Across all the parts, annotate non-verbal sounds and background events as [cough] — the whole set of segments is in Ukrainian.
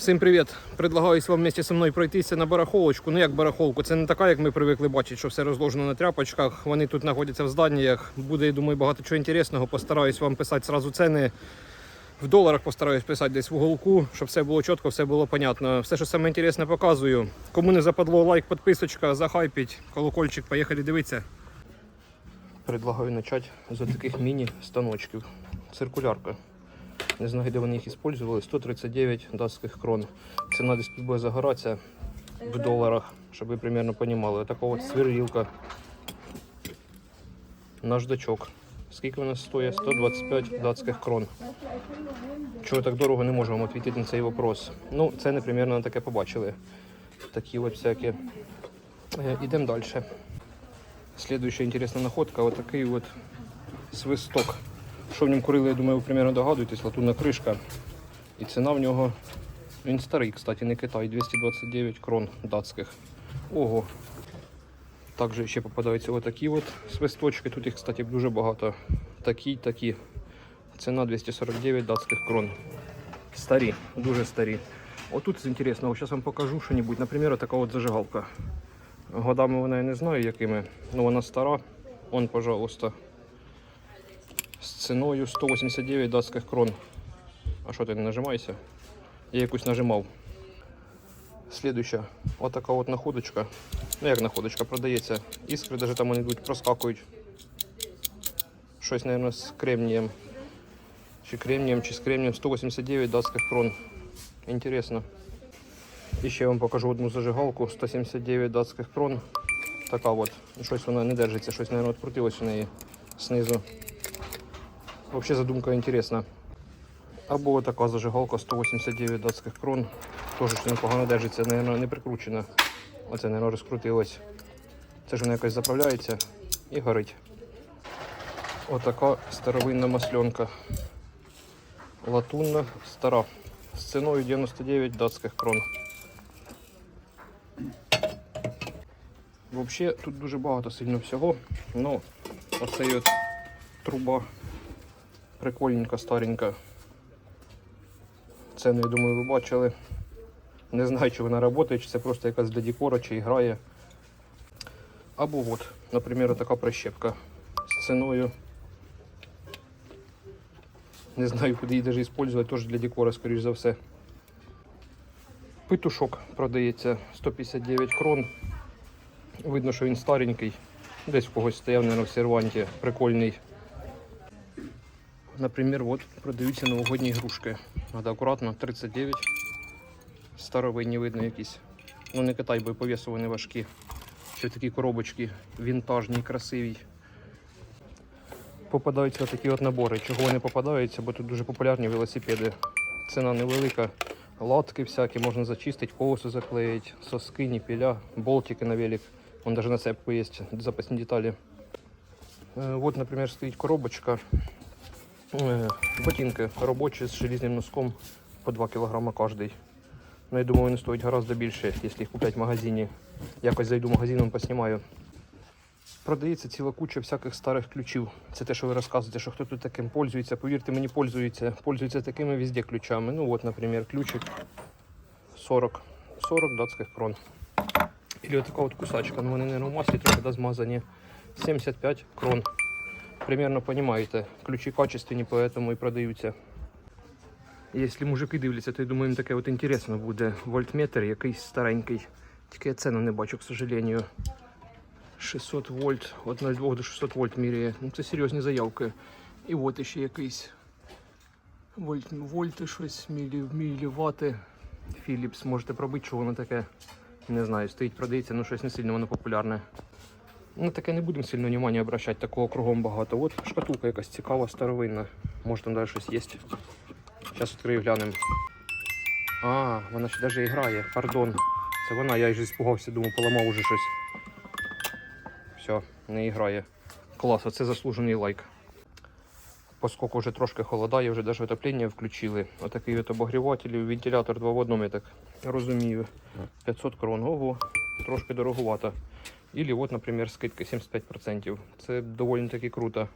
Всім привіт! Предлагаю вам вместе со мною пройтися на барахолочку. Ну як барахолку, це не така, як ми привикли бачити, що все розложено на тряпочках. Вони тут знаходяться в зданнях. Буде, я думаю, багато чого інтересного. Постараюсь вам писати сразу ціни. В доларах постараюсь писати десь в уголку, щоб все було чітко, все було понятно. Все, що саме інтересне, показую. Кому не западло, лайк, підписочка, захайпіть, колокольчик, поїхали дивитися. Предлагаю почати з таких міні-станочків. Циркулярка. Не знаю, де вони їх використовували. 139 датських крон. Ціна десь буде загоратися в доларах, щоб ви примерно розуміли. Така от сверлілка. Наждачок. Скільки вона стоїть? 125 датських крон. Чого так дорого не можемо відповісти на цей вопрос. Ну, це не примерно таке побачили. Такі от всякі. Е, Ідемо далі. Слідуюча інтересна находка, от такий от свисток. Що в ньому курили, я думаю, ви примерно догадуєтесь, латунна кришка. І ціна в нього, він старий, кстати, не Китай, 229 крон датських. Ого. Також ще попадаються отакі от свисточки. Тут їх, кстати, дуже багато. Такі, такі. Ціна 249 датських крон. Старі, дуже старі. Отут з інтересного, зараз вам покажу що-небудь. Наприклад, така от зажигалка. Годами вона я не знаю якими, але вона стара. Он, пожалуйста. Ціною 189 датських крон. А що ти не нажимайся? Я якусь нажимав. Слідуюча, отака от находочка. Ну як находочка, продається. Іскри навіть там вони йдуть, проскакують. Щось, мабуть, з кремнієм. Чи кремнієм, чи з кремнієм 189 датських крон. Інтересно. І ще я вам покажу одну зажигалку 179 датських крон. Така от. Щось вона не держиться, щось, мабуть, відкрутилось у неї знизу. Вообще задумка интересна. Або така зажигалка 189 датських крон. Що непогано держиться, наверное, не прикручена. Оце, наверное, розкрутилось. Це ж вона якось заправляється і горить. Отака старовинна масленка. Латунна, стара. З ціною 99 датських крон. Взагалі тут дуже багато сильно всього. Ну, оцей от труба Прикольненька, старенька. Це, я думаю, ви бачили. Не знаю, чи вона працює, чи це просто якась для декора, чи грає. Або от, наприклад, така прищепка з ціною. Не знаю, куди її навіть використовувати, теж для декора, скоріш за все. Петушок продається 159 крон. Видно, що він старенький. Десь в когось стояв, мабуть, в серванті. Прикольний. Наприклад, от продаються новогодні ігрушки. Треба акуратно, 39. Старовинні видно якісь. Ну не Китай, бо і вони важкі. Ще такі коробочки вінтажні, красиві. Попадаються такі от набори. Чого вони попадаються, бо тут дуже популярні велосипеди. Ціна невелика. Латки всякі, можна зачистити, колесо заклеїти, соски, ніпіля, болтики на велик. Вон навіть на цепку є запасні деталі. Е, От, наприклад, стоїть коробочка. Е, Ботинки робочі з железним носком по 2 кг кожний. Ну, я думаю, вони стоять гораздо більше, якщо їх купляти в магазині. Якось зайду в магазин, вам поснімаю. Продається ціла куча всяких старих ключів. Це те, що ви розказуєте, що хто тут таким пользується. Повірте мені, пользується. Пользується такими везде ключами. Ну от, наприклад, ключик 40. 40 датських крон. Или от така от кусачка. Ну вони, наверное, в маслі трохи змазані. 75 крон примерно понимаете, ключі качественні, поэтому і продаються. Якщо мужики дивляться, то я думаю, їм таке от інтересно буде. Вольтметр якийсь старенький. Тільки я ціну не бачу, к сожалению. 600 вольт, від 0,2 до 600 вольт міряє. Ну це серйозні заявки. І от ще якийсь вольт, вольти щось, мілі, мілівати. Philips, можете пробити, що воно таке. Не знаю, стоїть, продається, ну щось не сильно воно популярне. Ну, таке не будемо сильно внимання обращати, такого кругом багато. От шкатулка якась цікава, старовинна. Може там навіть щось є. Зараз відкрию глянемо. А, вона ще навіть і грає, пардон. Це вона, я вже спугався, думав, поламав уже щось. Все, не грає. Клас, оце заслужений лайк. Поскольку вже трошки холодає, вже навіть отоплення включили. Отакий от обогріватель, вентилятор два в одному, я так розумію. 500 крон. Ого, трошки дороговато. Или вот, например, скидка 75%. Це доволі таки круто.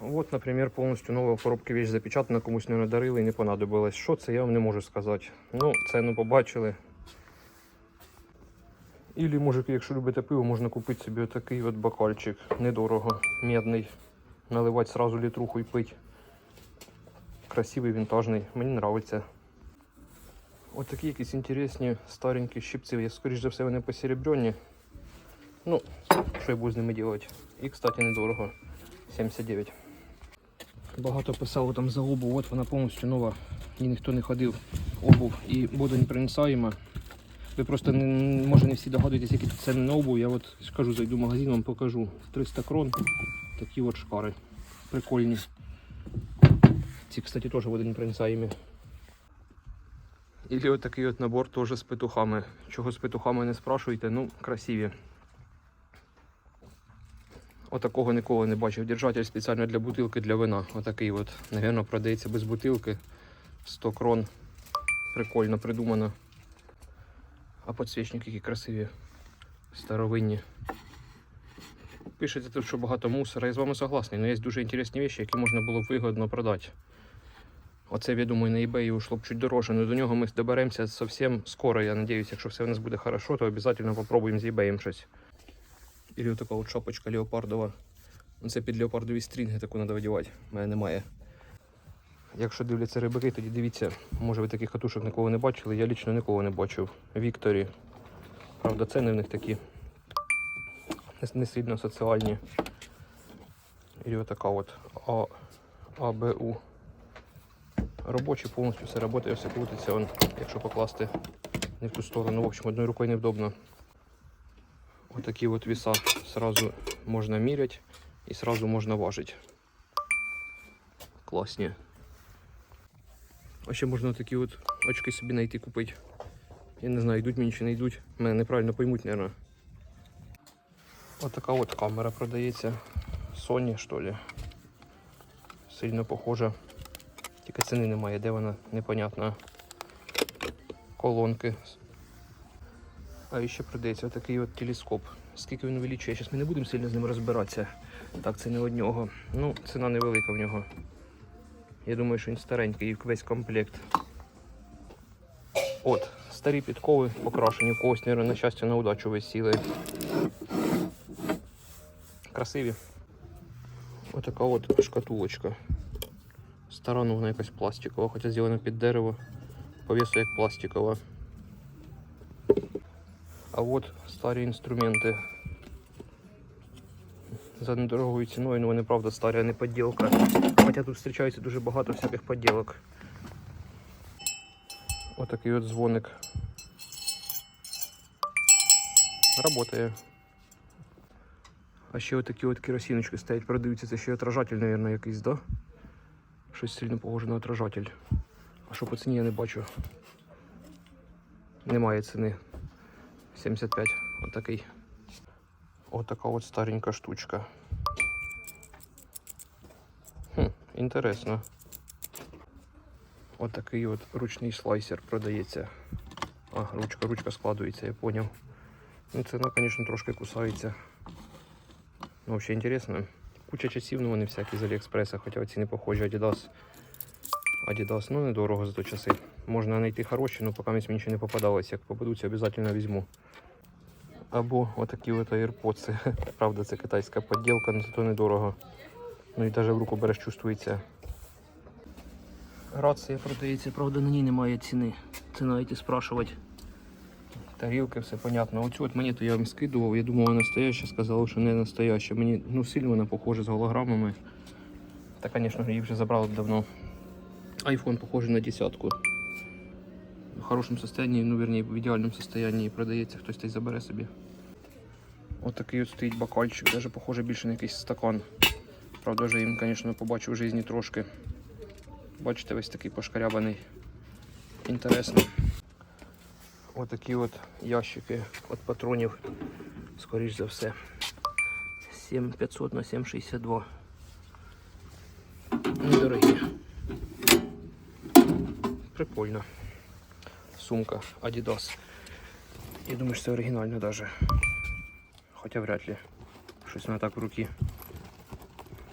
От, наприклад, повністю нова коробка вещь запечатана, комусь не дарили і не понадобилось. Що це, я вам не можу сказати. Ну, ціну побачили. Ілі, може, якщо любите пиво, можна купити собі отакий от бокальчик. Недорого, медний. Наливати сразу літруху і пити. Красивий, вінтажний. Мені подобається. Ось такі якісь інтересні старенькі щипці. Я, скоріш за все, вони посеребрені. Ну, що я буду з ними робити? І, кстати, недорого. 79. Багато писало там за обув, от вона повністю нова. І ніхто не ходив. Обув і водонепроницаєма. Ви просто не, може не всі догадуєтесь, які ціни на обув. Я от скажу, зайду в магазин, вам покажу. 300 крон. Такі от шкари. Прикольні. Ці, кстати, теж водонепроницаємі. Ілі от такий от набор теж з петухами. Чого з петухами не спрашуйте, ну, красиві. Отакого ніколи не бачив. Держатель спеціально для бутилки для вина. Отакий от, напевно, продається без бутилки. 100 крон. Прикольно придумано. А підсвічники які красиві. Старовинні. Пишете тут, що багато мусора. Я з вами согласний, але є дуже інтересні речі, які можна було б вигодно продати. Оце, я думаю, на eBay ушло б чуть дорожче, але до нього ми доберемося зовсім скоро. Я сподіваюся, якщо все у нас буде хорошо, то обов'язково попробуємо з eBay щось. Ілі така от шапочка леопардова. Ну, Це під леопардові стрінги таку треба. У мене немає. Якщо дивляться рибаки, тоді дивіться, може ви таких катушок ніколи не бачили. Я лічно ніколи не бачив. Вікторі. Правда, ціни в них такі не- сильно соціальні. І отака от АБУ. Робочий повністю все працює, все крутиться. Он, якщо покласти не в ту сторону, в общем, одною рукою невдобно. Вот такие вот веса сразу можно мерять и сразу можно важить. Классні. А ще можна такі от очки собі знайти купити. Я не знаю, йдуть мені чи не йдуть. Мене неправильно поймуть, мабуть. Ось така от камера продається. Sony, що ли. Сильно похожа. Тільки ціни немає, де вона непонятна. Колонки а ще продається такий от телескоп. Скільки він увеличує, зараз ми не будемо сильно з ним розбиратися. Так, це не одного. Ну, ціна невелика в нього. Я думаю, що він старенький і весь комплект. От, старі підкови покрашені, в когось, на щастя, на удачу висіли. Красиві. Отака от шкатулочка. Стара, ну вона якась пластикова, хоча зроблена під дерево. По весу як пластикова. А от старі інструменти. За недорогою ціною, ну вони правда старі, а не поділка. Хоча тут зустрічається дуже багато всяких поділок. Отакий от дзвоник. Работає. А ще отакі от керосиночки стоять, продаються. Це ще отражатель, мабуть, якийсь, да? Щось сильно похоже на отражатель. А що по ціні я не бачу. Немає ціни. 75, отакий. Отака от старенька штучка. Хм, інтересно. Отакий от ручний слайсер продається. А, ручка, ручка складується, я поняв. Ну, ціна, звісно, трошки кусається. Ну, взагалі інтересно. Куча часів, ну вони всякі з Аліекспреса, хоча оці не похожі Adidas. Adidas, ну недорого за то часи. Можна знайти хороші, але поки мені нічого не попадалось. Як попадуться, обов'язково візьму. Або отакі от AirPods. [laughs] Правда, це китайська поділка, але зато недорого. Ну і навіть в руку береш, чувствується. Рація продається, правда, на ній немає ціни. Ціна йти спрашувати. Тарілки, все понятно. Оцю от монету я вам скидував, я думав, вона настояща, сказали, що не настояща. Мені ну, сильно вона похожа з голограмами. Та, звісно, її вже забрали давно. Айфон похожий на десятку. В хорошому состоянии, ну вернее, в ідеальному состоянии продається, хтось та й забере собі. Ось такий от стоїть бокальчик, даже похоже більше на якийсь стакан. Правда, вже їм, звісно, побачив в житті трошки. Бачите, весь такий пошкарябаний. Інтересно. Ось такі от ящики від патронів, скоріш за все. 7500 на 762. Недорогі. Прикольно. Сумка Adidas. Я думаю, що це оригінально даже. Хоча вряд ли. Щось вона так в руки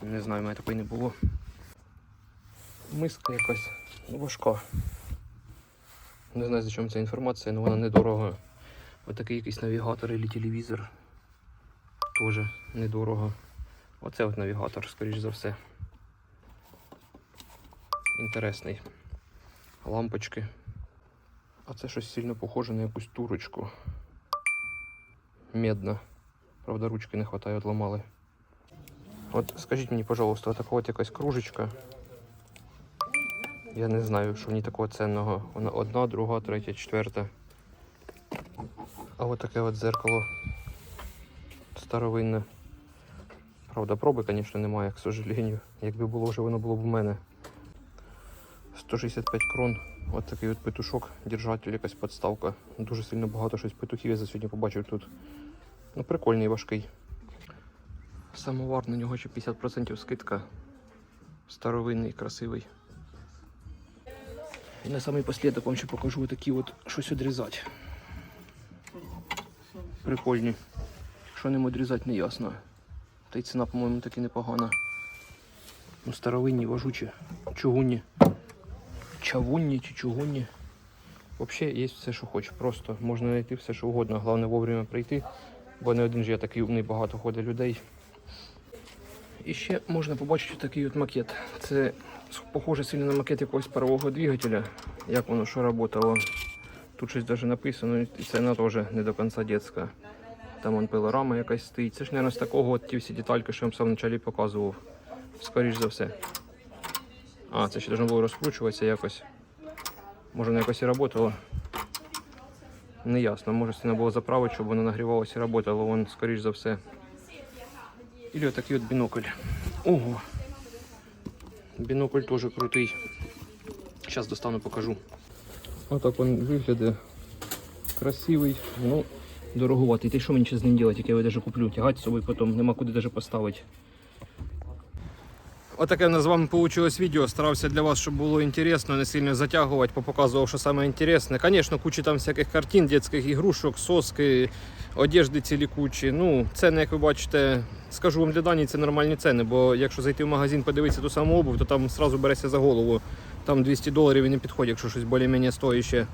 Не знаю, мене такої не було. Миска якась важка. Не знаю, за чому ця інформація, але вона недорога. Отакий якийсь навігатор або телевізор. Теж недорого. Оце от навігатор, скоріш за все. Інтересний. Лампочки. А це щось сильно похоже на якусь турочку. Медна. Правда, ручки не вистачає, отламали. От скажіть мені, пожалуйста, така от якась кружечка. Я не знаю, що в ній такого ценного. Вона одна, друга, третя, четверта. А от таке от зеркало старовинне. Правда, проби, звісно, немає, к сожалению. Якби було вже, воно було б у мене. 165 крон. От такий от петушок, держатель, якась подставка. Дуже сильно багато щось петухів я за сьогодні побачив тут. Ну, прикольний, важкий. Самовар на нього ще 50% скидка. Старовинний, красивий. І на самий послідок вам ще покажу такі от щось відрізати. Прикольні. Що ним відрізати, не ясно. Та й ціна, по-моєму, таки непогана. Ну, старовинні, важучі, чугунні. Чавунні чи чугунні. Взагалі є все, що хочеш. Просто можна знайти все, що угодно. Головне вовремя прийти, бо не один же я такий умний, багато ходить людей. І ще можна побачити такий от макет. Це похоже сильно на макет якогось парового двигателя. Як воно що працювало. Тут щось навіть написано, і ціна теж не до кінця дитяча. Там вон пилорама якась стоїть. Це ж, мабуть, з такого от ті всі детальки, що я вам сам вначалі показував. Скоріш за все. А, це ще должно було розкручуватися якось. Може воно якось і працювало. Не ясно. Може треба було заправити, щоб воно нагрівалося і працювало. Вон, скоріш за все. Или отакий от бінокль. Ого. Бінокль теж крутий. Зараз достану, покажу. Отак він виглядає. Красивий, ну, дороговатий. Ти що мені ще з ним робити, як я його даже куплю? Тягати з собою потім, нема куди даже поставити. Отаке в нас з вами вийшло відео. Старався для вас, щоб було інтересно, не сильно затягувати, попоказував, що саме інтересне. Звісно, куча там всяких картин, дитячих ігрушок, соски, одежди цілі кучі. Ну, ціни, як ви бачите, скажу вам для Данії, це нормальні ціни, бо якщо зайти в магазин, подивитися ту саму обув, то там одразу береться за голову. Там 200 доларів і не підходить, якщо щось більш-менш стоїще.